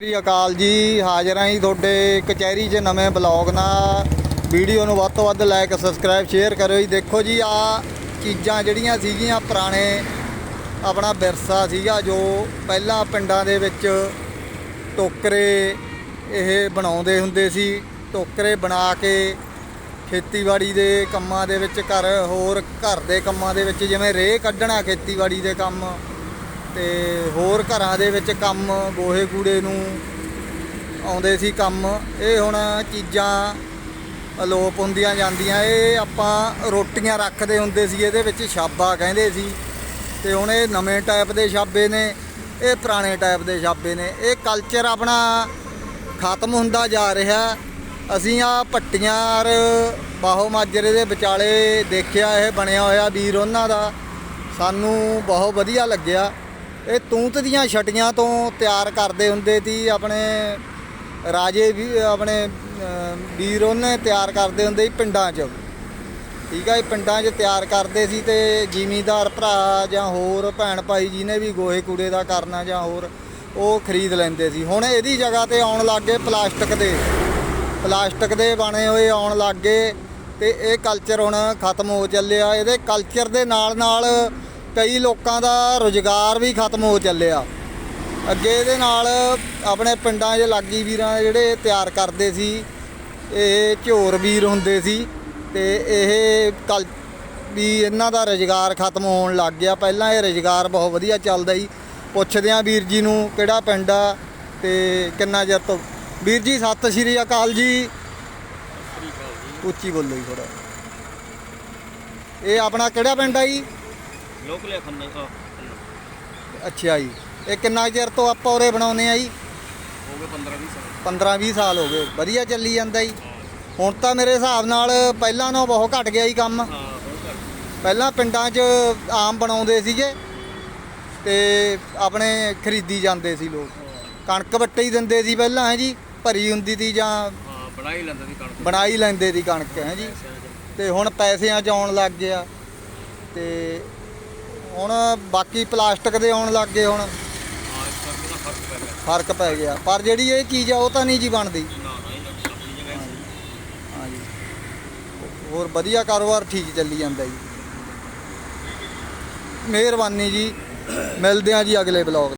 ਸ੍ਰੀ ਅਕਾਲ ਜੀ, ਹਾਜ਼ਰ ਹਾਂ ਜੀ ਤੁਹਾਡੇ ਕਚਹਿਰੀ 'ਚ ਨਵੇਂ ਬਲੌਗ ਨਾਲ। ਵੀਡੀਓ ਨੂੰ ਵੱਧ ਤੋਂ ਵੱਧ ਲਾਈਕ ਸਬਸਕ੍ਰਾਈਬ ਸ਼ੇਅਰ ਕਰਿਓ ਜੀ। ਦੇਖੋ ਜੀ, ਆ ਚੀਜ਼ਾਂ ਜਿਹੜੀਆਂ ਸੀਗੀਆਂ ਪੁਰਾਣੇ ਆਪਣਾ ਵਿਰਸਾ ਸੀਗਾ, ਜੋ ਪਹਿਲਾਂ ਪਿੰਡਾਂ ਦੇ ਵਿੱਚ ਟੋਕਰੇ ਇਹ ਬਣਾਉਂਦੇ ਹੁੰਦੇ ਸੀ। ਟੋਕਰੇ ਬਣਾ ਕੇ ਖੇਤੀਬਾੜੀ ਦੇ ਕੰਮਾਂ ਦੇ ਵਿੱਚ ਘਰ, ਹੋਰ ਘਰ ਦੇ ਕੰਮਾਂ ਦੇ ਵਿੱਚ ਜਿਵੇਂ ਰੇਹ ਕੱਢਣਾ ਖੇਤੀਬਾੜੀ ਦੇ ਕੰਮ। ਤੇ ਹੋਰ ਘਰਾਂ ਦੇ ਵਿੱਚ ਕੰਮ, ਗੋਹੇ ਕੂੜੇ ਨੂੰ ਆਉਂਦੇ ਸੀ ਕੰਮ। ਇਹ ਹੁਣ ਚੀਜ਼ਾਂ ਅਲੋਪ ਹੁੰਦੀਆਂ ਜਾਂਦੀਆਂ। ਇਹ ਆਪਾਂ ਰੋਟੀਆਂ ਰੱਖਦੇ ਹੁੰਦੇ ਸੀ, ਇਹਦੇ ਵਿੱਚ ਛਾਬਾ ਕਹਿੰਦੇ ਸੀ। ਤੇ ਹੁਣ ਇਹ ਨਵੇਂ ਟਾਈਪ ਦੇ ਛਾਬੇ ਨੇ, ਇਹ ਪੁਰਾਣੇ ਟਾਈਪ ਦੇ ਛਾਬੇ ਨੇ। ਇਹ ਕਲਚਰ ਆਪਣਾ ਖਤਮ ਹੁੰਦਾ ਜਾ ਰਿਹਾ। ਅਸੀਂ ਆ ਪੱਟੀਆਂ ਔਰ ਬਾਹੋ ਮਾਜਰੇ ਦੇ ਵਿਚਾਲੇ ਦੇਖਿਆ, ਇਹ ਬਣਿਆ ਹੋਇਆ ਵੀਰ ਉਹਨਾਂ ਦਾ। ਸਾਨੂੰ ਬਹੁਤ ਵਧੀਆ ਲੱਗਿਆ। ਇਹ ਤੂਤ ਦੀਆਂ ਛਟੀਆਂ ਤੋਂ ਤਿਆਰ ਕਰਦੇ ਹੁੰਦੇ ਸੀ, ਆਪਣੇ ਰਾਜੇ ਵੀ, ਆਪਣੇ ਵੀਰ ਉਹਨੇ ਤਿਆਰ ਕਰਦੇ ਹੁੰਦੇ ਸੀ ਪਿੰਡਾਂ 'ਚ। ਠੀਕ ਆ, ਇਹ ਪਿੰਡਾਂ 'ਚ ਤਿਆਰ ਕਰਦੇ ਸੀ ਤੇ ਜ਼ਿਮੀਂਦਾਰ ਭਰਾ ਜਾਂ ਹੋਰ ਭੈਣ ਭਾਈ ਜਿਹਨੇ ਵੀ ਗੋਹੇ ਕੂੜੇ ਦਾ ਕਰਨਾ ਜਾਂ ਹੋਰ, ਉਹ ਖਰੀਦ ਲੈਂਦੇ ਸੀ। ਹੁਣ ਇਹਦੀ ਜਗ੍ਹਾ ਤੇ ਆਉਣ ਲੱਗ ਗਏ ਪਲਾਸਟਿਕ ਦੇ। ਪਲਾਸਟਿਕ ਦੇ ਬਣੇ ਹੋਏ ਆਉਣ ਲੱਗ ਗਏ ਤੇ ਇਹ ਕਲਚਰ ਹੁਣ ਖਤਮ ਹੋ ਚੱਲਿਆ। ਇਹਦੇ ਕਲਚਰ ਦੇ ਨਾਲ ਨਾਲ ਕਈ ਲੋਕਾਂ ਦਾ ਰੁਜ਼ਗਾਰ ਵੀ ਖਤਮ ਹੋ ਚੱਲਿਆ। ਅੱਗੇ ਇਹਦੇ ਨਾਲ ਆਪਣੇ ਪਿੰਡਾਂ 'ਚ ਲਾਗੀ ਵੀਰਾਂ ਜਿਹੜੇ ਤਿਆਰ ਕਰਦੇ ਸੀ, ਇਹ ਝੋਰ ਵੀਰ ਹੁੰਦੇ ਸੀ ਤੇ ਇਹ ਕਲ ਵੀ ਇਹਨਾਂ ਦਾ ਰੁਜ਼ਗਾਰ ਖਤਮ ਹੋਣ ਲੱਗ ਗਿਆ। ਪਹਿਲਾਂ ਇਹ ਰੁਜ਼ਗਾਰ ਬਹੁਤ ਵਧੀਆ ਚੱਲਦਾ ਸੀ। ਪੁੱਛਦੇ ਆਂ ਵੀਰ ਜੀ ਨੂੰ ਕਿਹੜਾ ਪਿੰਡ ਆ ਤੇ ਕਿੰਨਾ ਚਿਰ ਤੋਂ, ਵੀਰ ਜੀ ਸਤਿ ਸ਼੍ਰੀ ਅਕਾਲ ਜੀ। ਉੱਚੀ ਬੋਲੋ ਜੀ ਥੋੜਾ ਇਹ ਆਪਣਾ ਕਿਹੜਾ ਪਿੰਡ ਆ ਜੀ? ਖੰਨਾ। ਅੱਛਾ ਜੀ। ਇਹ ਕਿੰਨਾ ਚਿਰ ਤੋਂ ਆਪਾਂ ਉਰੇ ਬਣਾਉਨੇ ਆ ਜੀ? ਹੋ ਗਏ 15 20 ਸਾਲ। 15 20 ਸਾਲ ਹੋ ਗਏ। ਵਧੀਆ ਚੱਲੀ ਜਾਂਦਾ ਜੀ। ਹੁਣ ਤਾਂ ਮੇਰੇ ਹਿਸਾਬ ਨਾਲ ਪਹਿਲਾਂ ਨਾਲੋਂ ਬਹੁਤ ਘਟ ਗਿਆ ਜੀ ਕੰਮ। ਪਹਿਲਾਂ ਪਿੰਡਾਂ 'ਚ ਆਮ ਬਣਾਉਂਦੇ ਸੀਗੇ ਤੇ ਆਪਣੇ ਖਰੀਦੀ ਜਾਂਦੇ ਸੀ ਲੋਕ। ਕਣਕ ਵੱਟੇ ਹੀ ਦਿੰਦੇ ਸੀ ਪਹਿਲਾਂ ਹੈ ਜੀ? ਭਰੀ ਹੁੰਦੀ ਸੀ ਜਾਂ ਹਾਂ ਬਣਾ ਹੀ ਲੈਂਦਾ ਸੀ ਕਣਕ। ਬਣਾਈ ਲੈਂਦੇ ਸੀ ਕਣਕ ਹੈ ਜੀ? ਤੇ ਹੁਣ ਪੈਸਿਆਂ 'ਚ ਆਉਣ ਲੱਗ ਗਿਆ। ਤੇ ਹੁਣ ਬਾਕੀ ਪਲਾਸਟਿਕ ਦੇ ਆਉਣ ਲੱਗ ਗਏ ਹੁਣ। ਫ਼ਰਕ ਪੈ ਗਿਆ। ਪਰ ਜਿਹੜੀ ਇਹ ਚੀਜ਼ ਆ ਉਹ ਤਾਂ ਨਹੀਂ ਜੀ ਬਣਦੀ। ਹਾਂਜੀ। ਹੋਰ ਵਧੀਆ ਕਾਰੋਬਾਰ ਠੀਕ ਚੱਲੀ ਜਾਂਦਾ ਜੀ। ਮਿਹਰਬਾਨੀ ਜੀ। ਮਿਲਦੇ ਹਾਂ ਜੀ ਅਗਲੇ ਬਲੌਗ